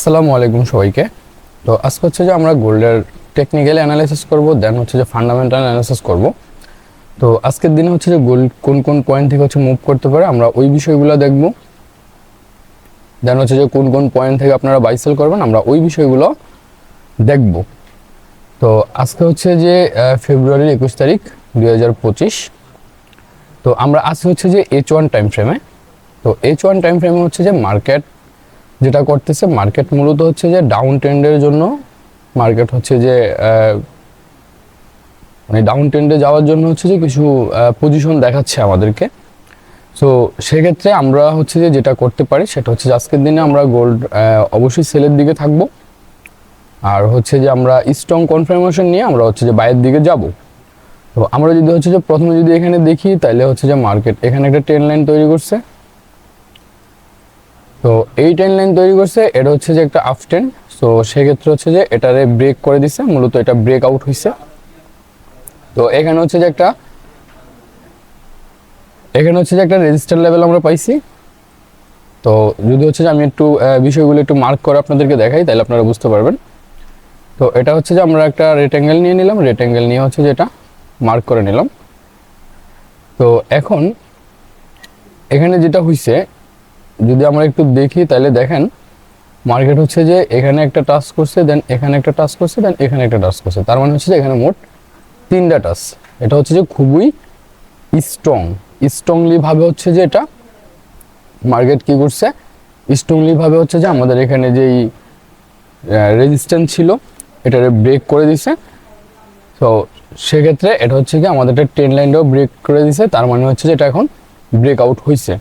আসসালামু আলাইকুম সবাইকে। তো আজকে হচ্ছে যে আমরা গোল্ডের টেকনিক্যাল অ্যানালাইসিস করব দেন হচ্ছে যে ফান্ডামেন্টাল অ্যানালাইসিস করব। তো আজকের দিনে হচ্ছে যে গোল্ড কোন কোন পয়েন্ট থেকে হচ্ছে মুভ করতে পারে, আমরা ওই বিষয়গুলো দেখব। দেন হচ্ছে যে কোন কোন পয়েন্ট থেকে আপনারা বাইসেল করবেন, আমরা ওই বিষয়গুলো দেখব। তো আজকে হচ্ছে যে ফেব্রুয়ারির একুশ তারিখ, দুই হাজার পঁচিশ। তো আমরা আজকে হচ্ছে যে এইচ ওয়ান টাইম ফ্রেমে তো এইচ ওয়ান টাইম ফ্রেমে হচ্ছে যে মার্কেট যেটা করতেছে মার্কেট মূলত হচ্ছে যে ডাউন ট্রেন্ডের জন্য মার্কেট হচ্ছে যে মানে ডাউন ট্রেন্ডে যাওয়ার জন্য হচ্ছে যে কিছু পজিশন দেখাচ্ছে আমাদেরকে। সো সেক্ষেত্রে আমরা হচ্ছে যে যেটা করতে পারি সেটা হচ্ছে যে আজকের দিনে আমরা গোল্ড অবশ্যই সেলের দিকে থাকব। আর হচ্ছে যে আমরা স্ট্রং কনফার্মেশন নিয়ে আমরা হচ্ছে যে বাইরের দিকে যাব। তো আমরা যদি হচ্ছে যে প্রথমে যদি এখানে দেখি তাহলে হচ্ছে যে মার্কেট এখানে একটা ট্রেন লাইন তৈরি করছে। তো এই ট্রেন লাইন তৈরি করছে, এটা হচ্ছে যে একটা আফ ট্রেন তো সেক্ষেত্রে হচ্ছে যে এটারে ব্রেক করে দিছে, মূলত এটা ব্রেক আউট হয়েছে তো এখানে হচ্ছে যে একটা, এখানে হচ্ছে যে একটা রেজিস্টার লেভেল আমরা পাইছি। তো যদি হচ্ছে যে আমি একটু বিষয়গুলো একটু মার্ক করে আপনাদেরকে দেখাই, তাহলে আপনারা বুঝতে পারবেন। তো এটা হচ্ছে যে আমরা একটা রেক্ট্যাঙ্গেল নিয়ে নিলাম রেক্ট্যাঙ্গেল নিয়ে হচ্ছে যে এটা মার্ক করে নিলাম। তো এখন, এখানে যেটা হয়েছে যদি আমরা একটু দেখি, তাহলে দেখেন মার্কেট হচ্ছে যে এখানে একটা টাচ করছে দেন এখানে একটা টাচ করছে দেন এখানে একটা টাচ করছে। তার মানে হচ্ছে যে এখানে মোট তিনটা টাচ এটা হচ্ছে যে খুবই স্ট্রং স্ট্রংলি ভাবে হচ্ছে যে এটা মার্কেট কি করছে? স্ট্রংলি ভাবে হচ্ছে যে আমাদের এখানে যেই রেজিস্ট্যান্স ছিল, এটারে ব্রেক করে দিছে। তো সেক্ষেত্রে এটা হচ্ছে কি আমাদের একটা ট্রেন লাইনটাও ব্রেক করে দিছে। তার মানে হচ্ছে যে এটা এখন ব্রেক আউট হয়েছে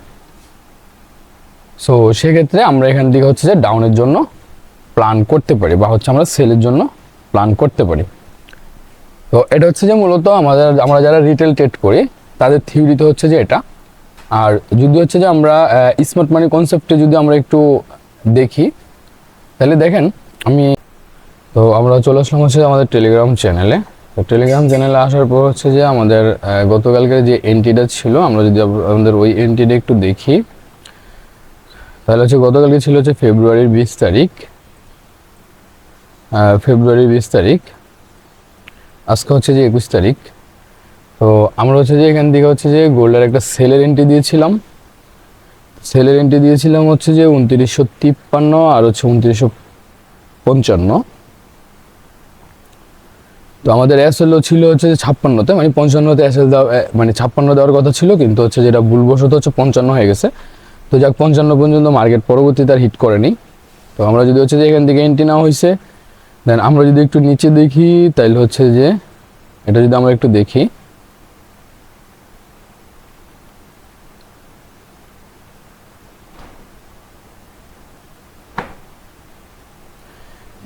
সো সেক্ষেত্রে আমরা এখান থেকে হচ্ছে যে ডাউনের জন্য প্ল্যান করতে পারি বা হচ্ছে আমরা সেলের জন্য প্ল্যান করতে পারি। তো এটা হচ্ছে যে মূলত আমাদের, আমরা যারা রিটেল ট্রেড করি, তাদের থিওরিতে হচ্ছে যে এটা। আর যদি হচ্ছে যে আমরা স্মার্ট মানি কনসেপ্টে যদি আমরা একটু দেখি, তাহলে দেখেন আমি, তো আমরা চলে আসলাম হচ্ছে আমাদের টেলিগ্রাম চ্যানেলে তো টেলিগ্রাম চ্যানেলে আসার পর হচ্ছে যে আমাদের গতকালকে যে এন্ট্রিটা ছিল, আমরা যদি আমাদের ওই এন্ট্রিটা একটু দেখি। তাহলে হচ্ছে গতকালকে ছিল হচ্ছে ফেব্রুয়ারির বিশ তারিখ। ফেব্রুয়ারির বিশ তারিখ। আজকে হচ্ছে যে একুশ তারিখ। তো আমরা হচ্ছে যে এখান থেকে হচ্ছে যে গোল্ডের একটা সেলের এন্ট্রি দিয়েছিলাম। সেলের এন্ট্রি দিয়েছিলাম হচ্ছে যে উনত্রিশশো তিপ্পান্ন আর হচ্ছে উনত্রিশশো পঞ্চান্ন। তো আমাদের এসএলও ছিল হচ্ছে যে ছাপ্পান্নতে মানে পঞ্চান্নতে এসএল মানে ছাপ্পান্ন দেওয়ার কথা ছিল, কিন্তু হচ্ছে যেটা ভুলবশত হচ্ছে পঞ্চান্ন হয়ে গেছে। তো যাক, পঞ্চান্ন পর্যন্ত মার্কেট পরবর্তীতে আর হিট করেনি। তো আমরা যদি হচ্ছে যে এখান থেকে এন্ট্রি নেওয়া হয়েছে দেন আমরা যদি একটু নিচে দেখি তাহলে হচ্ছে যে এটা যদি আমরা একটু দেখি।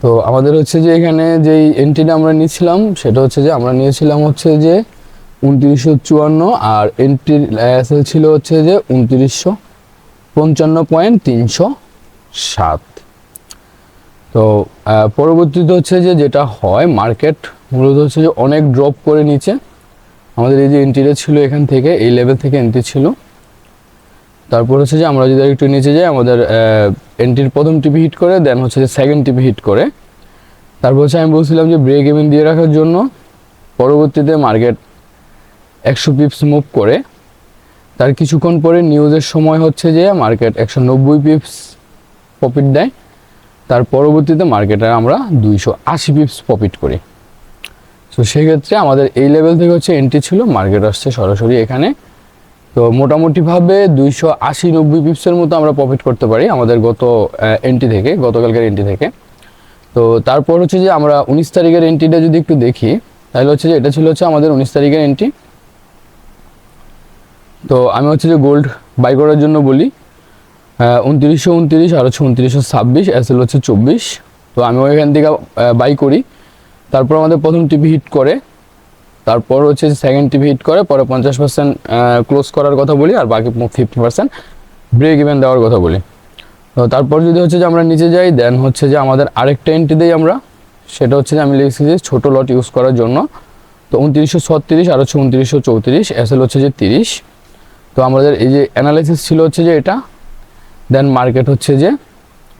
তো আমাদের হচ্ছে যে এখানে যেই এন্ট্রিটা আমরা নিয়েছিলাম, সেটা হচ্ছে যে আমরা নিয়েছিলাম হচ্ছে যে উনত্রিশশো চুয়ান্ন, আর এন্ট্রির ছিল হচ্ছে যে উনত্রিশশো। পঞ্চান্ন পয়েন্ট তিনশো সাত। তো পরবর্তীতে হচ্ছে যে যেটা হয়, মার্কেট মূলত হচ্ছে যে অনেক ড্রপ করে নিচে আমাদের এই যে এন্ট্রিটা ছিল এখান থেকে, এই লেভেল থেকে এন্ট্রি ছিল। তারপর হচ্ছে যে আমরা যদি একটু নিচে যাই, আমাদের এন্ট্রির প্রথম টিপি হিট করে দেন হচ্ছে যে সেকেন্ড টিপি হিট করে। তারপর হচ্ছে আমি বলছিলাম যে ব্রেক ইভেন দিয়ে রাখার জন্য পরবর্তীতে মার্কেট একশো পিপস মুভ করে। তার কিছুক্ষণ পরে নিউজের সময় হচ্ছে যে মার্কেট একশো নব্বই পিপস প্রফিট দেয়। তার পরবর্তীতে মার্কেটে আমরা দুইশো আশি পিপস প্রফিট করি। তো সেক্ষেত্রে আমাদের এই লেভেল থেকে হচ্ছে এন্ট্রি ছিল, মার্কেট আসছে সরাসরি এখানে। তো মোটামুটিভাবে দুইশো আশি নব্বই পিপসের মতো আমরা প্রফিট করতে পারি আমাদের গত এন্ট্রি থেকে, গতকালকের এন্ট্রি থেকে। তো তারপর হচ্ছে যে আমরা উনিশ তারিখের এন্ট্রিটা যদি একটু দেখি, তাহলে হচ্ছে যে এটা ছিল হচ্ছে আমাদের উনিশ তারিখের এন্ট্রি তো আমি হচ্ছে যে গোল্ড বাই করার জন্য বলি উনত্রিশশো উনত্রিশ আর হচ্ছে উনত্রিশশো ছাব্বিশ এসএল হচ্ছে চব্বিশ। তো আমি ওইখান থেকে বাই করি। তারপর আমাদের প্রথম টিভি হিট করে, তারপর হচ্ছে সেকেন্ড টিভি হিট করে, পরে পঞ্চাশ পার্সেন্ট ক্লোজ করার কথা বলি, আর বাকি ফিফটি পার্সেন্ট ব্রেক ইভেন দেওয়ার কথা বলি। তো তারপর যদি হচ্ছে যে আমরা নিচে যাই দেন হচ্ছে যে আমাদের আরেকটা এন্ট্রি দিই আমরা, সেটা হচ্ছে যে আমি লিখেছি যে ছোটো লট ইউজ করার জন্য। তো উনত্রিশশো ছত্রিশ আর হচ্ছে উনত্রিশশো চৌত্রিশ এসএল হচ্ছে যে তিরিশ। তো আমাদের এই যে অ্যানালাইসিস ছিল হচ্ছে যে এটা দেন মার্কেট হচ্ছে যে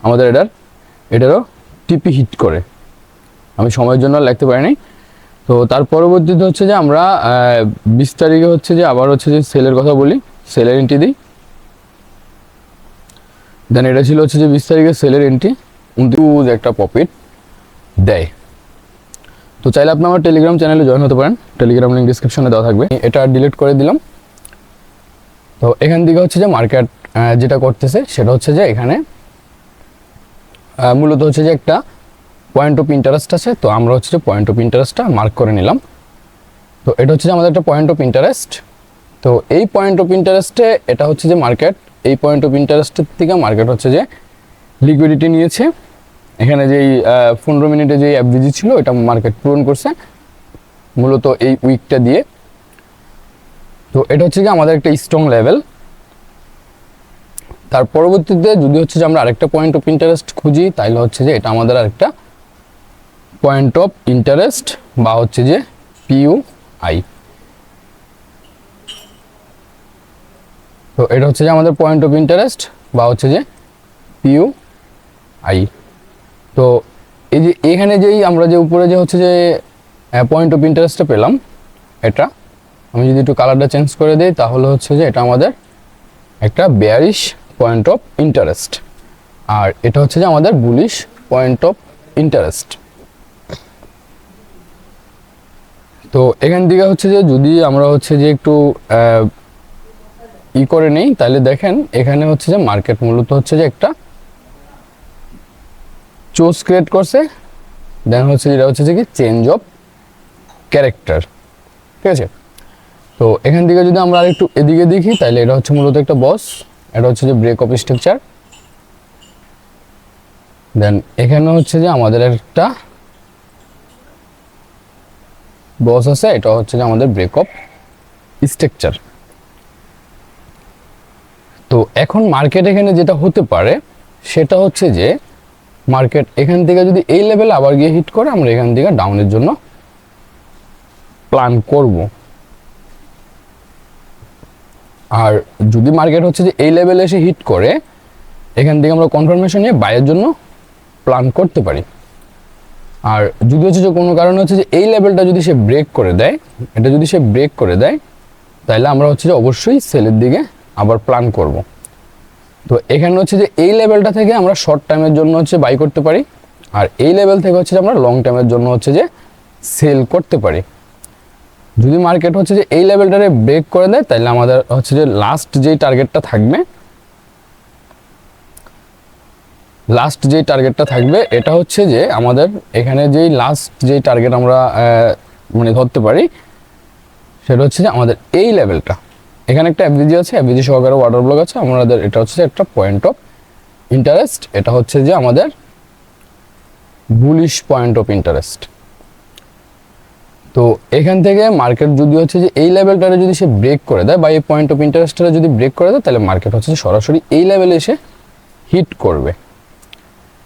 আমাদের এটার, এটারও টিপি হিট করে। আমি সময়ের জন্য লিখতে পারিনি। তো তার পরবর্তীতে হচ্ছে যে আমরা বিশ তারিখে হচ্ছে যে আবার হচ্ছে যে সেলের কথা বলি সেলের এন্ট্রি দিই। দেন এটা ছিল হচ্ছে যে বিশ তারিখে সেলের এন্ট্রি উনত্রিশ একটা প্রফিট দেয়। তো চাইলে আপনি আমার টেলিগ্রাম চ্যানেলে জয়েন হতে পারেন। টেলিগ্রাম লিঙ্ক ডিসক্রিপশনে দেওয়া থাকবে। এটা ডিলিট করে দিলাম। তো এখান থেকে হচ্ছে যে মার্কেট যেটা করতেছে সেটা হচ্ছে যে এখানে মূলত হচ্ছে যে একটা পয়েন্ট অফ ইন্টারেস্ট আছে। তো আমরা হচ্ছে যে পয়েন্ট অফ ইন্টারেস্টটা মার্ক করে নিলাম। তো এটা হচ্ছে যে আমাদের একটা পয়েন্ট অফ ইন্টারেস্ট তো এই পয়েন্ট অফ ইন্টারেস্টে এটা হচ্ছে যে মার্কেট এই পয়েন্ট অফ ইন্টারেস্টের থেকে মার্কেট হচ্ছে যে লিকুইডিটি নিয়েছে। এখানে যেই পনেরো মিনিটে যেই অ্যাভারেজ ছিল এটা মার্কেট পূরণ করছে। মূলত এই উইকটা দিয়ে। তো এটা হচ্ছে কি আমাদের একটা স্ট্রং লেভেল তার পরবর্তীতে যদি হচ্ছে যে আমরা আরেকটা পয়েন্ট অফ ইন্টারেস্ট খুঁজি তাহলে হচ্ছে যে এটা আমাদের আরেকটা পয়েন্ট অফ ইন্টারেস্ট বা হচ্ছে যে পিইউ আই তো এটা হচ্ছে যে আমাদের পয়েন্ট অফ ইন্টারেস্ট বা হচ্ছে যে পিইউ আই তো এই যে এখানে যেই আমরা যে উপরে যে হচ্ছে যে পয়েন্ট অফ ইন্টারেস্টটা পেলাম, এটা আমি যদি একটু কালারটা চেঞ্জ করে দিই, তাহলে হচ্ছে যে এটা আমাদের একটা বেয়ারিশ পয়েন্ট অফ ইন্টারেস্ট আর এটা হচ্ছে যে আমাদের বুলিশ পয়েন্ট অফ ইন্টারেস্ট তো এখান থেকে হচ্ছে যে যদি আমরা হচ্ছে যে একটু ই করে নেই, তাহলে দেখেন এখানে হচ্ছে যে মার্কেট মূলত হচ্ছে যে একটা চোজ ক্রিয়েট করছে দেন হচ্ছে যেটা হচ্ছে যে কি? চেঞ্জ অফ ক্যারেক্টার ঠিক আছে? তো এখান থেকে যদি আমরা আরেকটু এদিকে দেখি তাহলে এটা হচ্ছে মূলত একটা বস এটা হচ্ছে যে ব্রেক অফ স্ট্রাকচার দেন এখানে হচ্ছে যে আমাদের একটা বস আছে, এটা হচ্ছে যে আমাদের ব্রেক অফ স্ট্রাকচার তো এখন মার্কেট এখানে যেটা হতে পারে, সেটা হচ্ছে যে মার্কেট এখান থেকে যদি এই লেভেল আবার গিয়ে হিট করে, আমরা এখান থেকে ডাউনের জন্য প্ল্যান করব। আর যদি মার্কেট হচ্ছে যে এই লেভেলে এসে হিট করে, এখান থেকে আমরা কনফার্মেশন নিয়ে বাইয়ের জন্য প্ল্যান করতে পারি। আর যদি হচ্ছে যে কোনো কারণে হচ্ছে যে এই লেভেলটা যদি সে ব্রেক করে দেয়, এটা যদি সে ব্রেক করে দেয় তাহলে আমরা হচ্ছে যে অবশ্যই সেলের দিকে আবার প্ল্যান করব। তো এখানে হচ্ছে যে এই লেভেলটা থেকে আমরা শর্ট টাইমের জন্য হচ্ছে বাই করতে পারি, আর এই লেভেল থেকে হচ্ছে যে আমরা লং টাইমের জন্য হচ্ছে যে সেল করতে পারি। যদি মার্কেট হচ্ছে যে এই লেভেলটারে ব্রেক করে দেয় তাহলে আমাদের হচ্ছে যে লাস্ট যেই টার্গেটটা থাকবে লাস্ট যেই টার্গেটটা থাকবে, এটা হচ্ছে যে আমাদের এখানে যেই লাস্ট যেই টার্গেট আমরা মানে ধরতে পারি, সেটা হচ্ছে যে আমাদের এই লেভেলটা এখানে একটা অ্যাভিজি আছে অ্যাভিজি সহকারে ওয়াটার ব্লক আছে, আমাদের এটা হচ্ছে যে একটা পয়েন্ট অফ ইন্টারেস্ট এটা হচ্ছে যে আমাদের বুলিশ পয়েন্ট অফ ইন্টারেস্ট তো এখান থেকে মার্কেট যদি হচ্ছে যে এই লেভেলটারে যদি সে ব্রেক করে দেয় বা এই পয়েন্ট অফ ইন্টারেস্টটা যদি ব্রেক করে দেয়, তাহলে মার্কেট হচ্ছে সরাসরি এই লেভেলে এসে হিট করবে।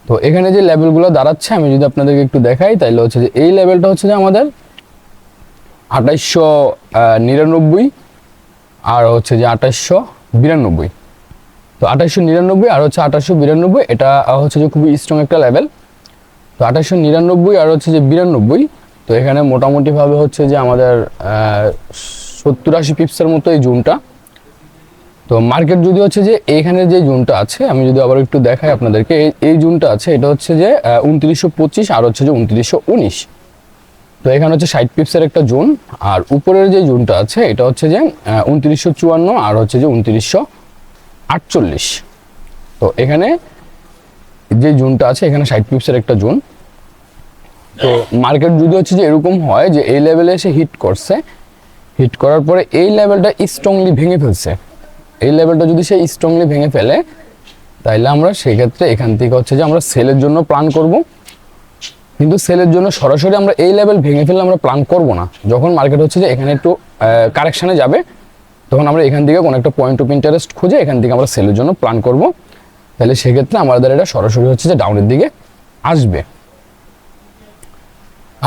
তো এখানে যে লেভেলগুলো দাঁড়াচ্ছে, আমি যদি আপনাদেরকে একটু দেখাই তাহলে হচ্ছে যে এই লেভেলটা হচ্ছে যে আমাদের আঠাইশশো নিরানব্বই আর হচ্ছে যে আঠাশশো বিরানব্বই। তো আঠাশশো নিরানব্বই আর হচ্ছে আঠাশশো বিরানব্বই, এটা হচ্ছে যে খুবই স্ট্রং একটা লেভেল তো আঠাশশো নিরানব্বই আর হচ্ছে যে বিরানব্বই তো এখানে মোটামুটিভাবে হচ্ছে যে আমাদের সত্তর আশি পিপসের মতো এই জুনটা তো মার্কেট যদি হচ্ছে যে এখানে যে জুনটা আছে, আমি যদি আবার একটু দেখাই আপনাদেরকে, এই- জুনটা আছে, এটা হচ্ছে যে উনত্রিশশো পঁচিশ আর হচ্ছে যে উনত্রিশশো উনিশ। তো এখানে হচ্ছে ষাট পিপসের একটা জোন আর উপরের যে জোনটা আছে, এটা হচ্ছে যে উনত্রিশশো চুয়ান্ন আর হচ্ছে যে উনত্রিশশো আটচল্লিশ। তো এখানে যে জোনটা আছে, এখানে ষাট পিপসের একটা জোন তো মার্কেট যদি হচ্ছে যে এরকম হয় যে এই লেভেলে এসে হিট করছে হিট করার পরে এই লেভেলটা স্ট্রংলি ভেঙে ফেলছে। এই লেভেলটা যদি সে স্ট্রংলি ভেঙে ফেলে, তাইলে আমরা সেই ক্ষেত্রে এখান থেকে হচ্ছে যে আমরা সেলের জন্য প্ল্যান করব। কিন্তু সেলের জন্য সরাসরি আমরা এই লেভেল ভেঙে ফেললে আমরা প্ল্যান করব না। যখন মার্কেট হচ্ছে যে এখানে একটু কারেকশানে যাবে, তখন আমরা এখান থেকে কোনো একটা পয়েন্ট অফ ইন্টারেস্ট খুঁজে এখান থেকে আমরা সেলের জন্য প্ল্যান করব। তাহলে সেক্ষেত্রে আমাদের এটা সরাসরি হচ্ছে যে ডাউনের দিকে আসবে।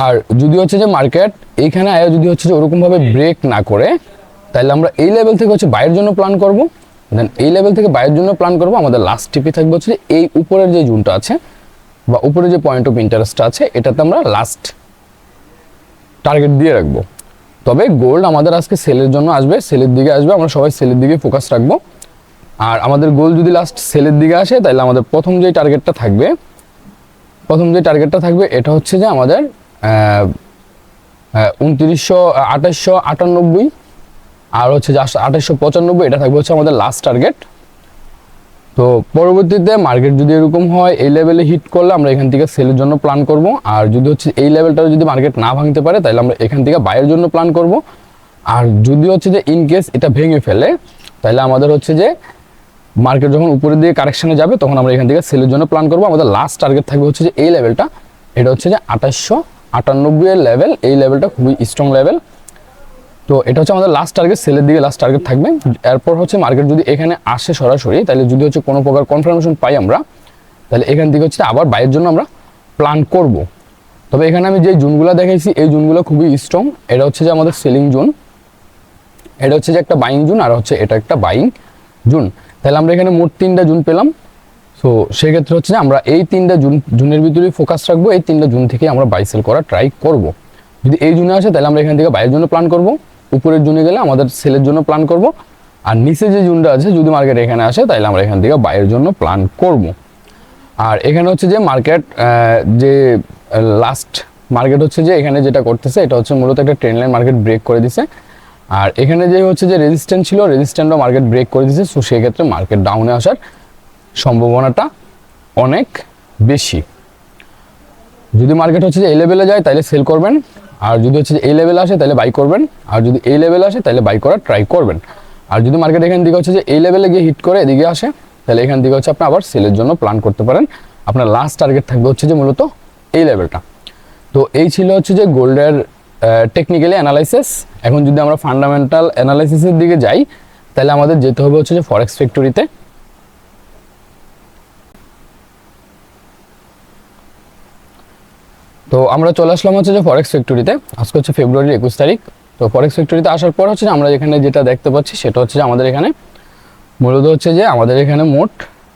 আর যদি হচ্ছে যে মার্কেট এইখানে আয়া যদি হচ্ছে যে ওরকমভাবে ব্রেক না করে তাহলে আমরা এই লেভেল থেকে হচ্ছে বাইরের জন্য প্ল্যান করব। দেন এই লেভেল থেকে বাইরের জন্য প্ল্যান করব। আমাদের লাস্ট টিপি থাকবে হচ্ছে এই উপরের যে জুনটা আছে, বা উপরে যে পয়েন্ট অফ ইন্টারেস্টটা আছে, এটাতে আমরা লাস্ট টার্গেট দিয়ে রাখব। তবে গোল্ড আমাদের আজকে সেলের জন্য আসবে সেলের দিকে আসবে, আমরা সবাই সেলের দিকে ফোকাস রাখব। আর আমাদের গোল যদি লাস্ট সেলের দিকে আসে তাহলে আমাদের প্রথম যে টার্গেটটা থাকবে, প্রথম যে টার্গেটটা থাকবে, এটা হচ্ছে যে আমাদের উনত্রিশশো আঠাশশো আটানব্বই আর হচ্ছে আঠাশশো পঁচানব্বই, এটা থাকবে হচ্ছে আমাদের লাস্ট টার্গেট তো পরবর্তীতে মার্কেট যদি এরকম হয়, এই লেভেলে হিট করলে আমরা এখান থেকে সেলের জন্য প্ল্যান করব। আর যদি হচ্ছে এই লেভেলটাও যদি মার্কেট না ভাঙতে পারে, তাহলে আমরা এখান থেকে বাইয়ের জন্য প্ল্যান করব। আর যদি হচ্ছে যে ইন কেস এটা ভেঙে ফেলে, তাহলে আমাদের হচ্ছে যে মার্কেট যখন উপরের দিকে কারেকশনে যাবে, তখন আমরা এখান থেকে সেলের জন্য প্ল্যান করব। আমাদের লাস্ট টার্গেট থাকবে হচ্ছে যে এই লেভেলটা এটা হচ্ছে যে আঠাশশো আটানব্বই এর লেভেল এই লেভেলটা খুবই স্ট্রং লেভেল তো এটা হচ্ছে আমাদের লাস্ট টার্গেট সেলের দিকে লাস্ট টার্গেট থাকবে। এরপর হচ্ছে মার্কেট যদি এখানে আসে সরাসরি, তাহলে যদি হচ্ছে কোনো প্রকার কনফার্মেশন পাই আমরা, তাহলে এখান থেকে হচ্ছে আবার বাইয়ের জন্য আমরা প্ল্যান করব। তবে এখানে আমি যে জুনগুলো দেখাইছি, এই জুনগুলো খুবই স্ট্রং এটা হচ্ছে যে আমাদের সেলিং জুন। এটা হচ্ছে যে একটা বাইং জুন, আর হচ্ছে এটা একটা বাইং জুন। তাহলে আমরা এখানে মোট তিনটা জুন পেলাম। সো সেক্ষেত্রে হচ্ছে আমরা এই তিনটা জুন, জুনের ভিতরেই ফোকাস রাখব, এই তিনটা জুন থেকে আমরা বাই সেল করা ট্রাই করব। যদি এই জুনে আসে, তাহলে আমরা এখান থেকে বাইরের জন্য প্ল্যান করব। উপরের জুনে গেলে আমাদের সেলের জন্য প্ল্যান করব। আর নিচে যে জুনটা আছে, যদি মার্কেট এখানে আসে, তাহলে আমরা এখান থেকে বাইরের জন্য প্ল্যান করব। আর এখানে হচ্ছে যে মার্কেট যে লাস্ট মার্কেট হচ্ছে যে এখানে যেটা করতেছে, এটা হচ্ছে মূলত একটা ট্রেন লাইন মার্কেট ব্রেক করে দিছে। আর এখানে যে হচ্ছে যে রেজিস্ট্যান্ট ছিল রেজিস্ট্যান্টও মার্কেট ব্রেক করে দিছে। সো সেক্ষেত্রে মার্কেট ডাউনে আসার সম্ভাবনাটা অনেক বেশি। যদি মার্কেট হচ্ছে যে এই লেভেলে যায়, তাহলে সেল করবেন। আর যদি হচ্ছে যে এই লেভেলে আসে, তাহলে বাই করবেন। আর যদি এই লেভেলে আসে, তাহলে বাই করার ট্রাই করবেন। আর যদি মার্কেট এখান থেকে হচ্ছে যে এই লেভেলে গিয়ে হিট করে এদিকে আসে, তাহলে এখান থেকে হচ্ছে আপনি আবার সেলের জন্য প্ল্যান করতে পারেন। আপনার লাস্ট টার্গেট থাকবে হচ্ছে যে মূলত এই লেভেলটা তো এই ছিল হচ্ছে যে গোল্ডের টেকনিক্যালি অ্যানালাইসিস এখন যদি আমরা ফান্ডামেন্টাল অ্যানালাইসিসের দিকে যাই, তাহলে আমাদের যেতে হবে হচ্ছে যে ফরেক্স ফ্যাক্টরিতে তো আমরা চলে আসলাম হচ্ছে যে ফরেক্স ফ্যাক্টরিতে আজকে হচ্ছে ফেব্রুয়ারির একুশ তারিখ। তো ফরেক্স ফ্যাক্টরিতে আসার পর হচ্ছে আমরা এখানে যেটা দেখতে পাচ্ছি সেটা হচ্ছে যে আমাদের এখানে মূলত হচ্ছে যে আমাদের এখানে মোট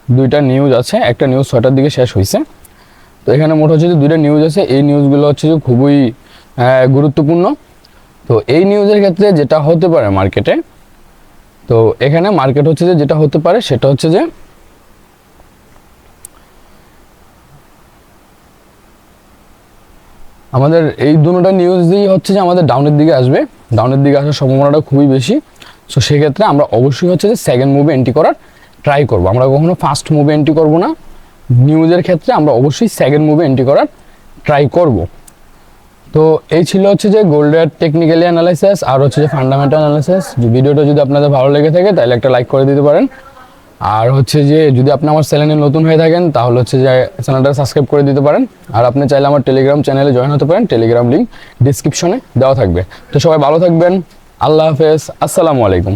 দুইটা নিউজ আছে। একটা নিউজ ছয়টার দিকে শেষ হয়েছে তো এখানে মোট হচ্ছে যে দুইটা নিউজ আছে। এই নিউজগুলো হচ্ছে যে খুবই গুরুত্বপূর্ণ। তো এই নিউজের ক্ষেত্রে যেটা হতে পারে মার্কেটে তো এখানে মার্কেট হচ্ছে যে যেটা হতে পারে সেটা হচ্ছে যে আমাদের এই দুটোটা নিউজই হচ্ছে যে আমাদের ডাউনের দিকে আসবে। ডাউনের দিকে আসার সম্ভাবনাটা খুবই বেশি। সো সেক্ষেত্রে আমরা অবশ্যই হচ্ছে যে সেকেন্ড মুভে এন্ট্রি করার ট্রাই করব। আমরা কখনো ফার্স্ট মুভে এন্ট্রি করব না। নিউজের ক্ষেত্রে আমরা অবশ্যই সেকেন্ড মুভে এন্ট্রি করার ট্রাই করব। তো এই ছিল হচ্ছে যে গোল্ডের টেকনিক্যালি অ্যানালাইসিস আর হচ্ছে যে ফান্ডামেন্টাল অ্যানালাইসিস ভিডিওটা যদি আপনাদের ভালো লেগে থাকে, তাহলে একটা লাইক করে দিতে পারেন। আর হচ্ছে যে, যদি আপনি আমার চ্যানেলে নতুন হয়ে থাকেন, তাহলে হচ্ছে যে, চ্যানেলটা সাবস্ক্রাইব করে দিতে পারেন। আর আপনি চাইলে আমার টেলিগ্রাম চ্যানেলে জয়েন হতে পারেন। টেলিগ্রাম লিঙ্ক ডিসক্রিপশনে দেওয়া থাকবে। তো সবাই ভালো থাকবেন। আল্লাহ হাফেজ। আসসালামু আলাইকুম।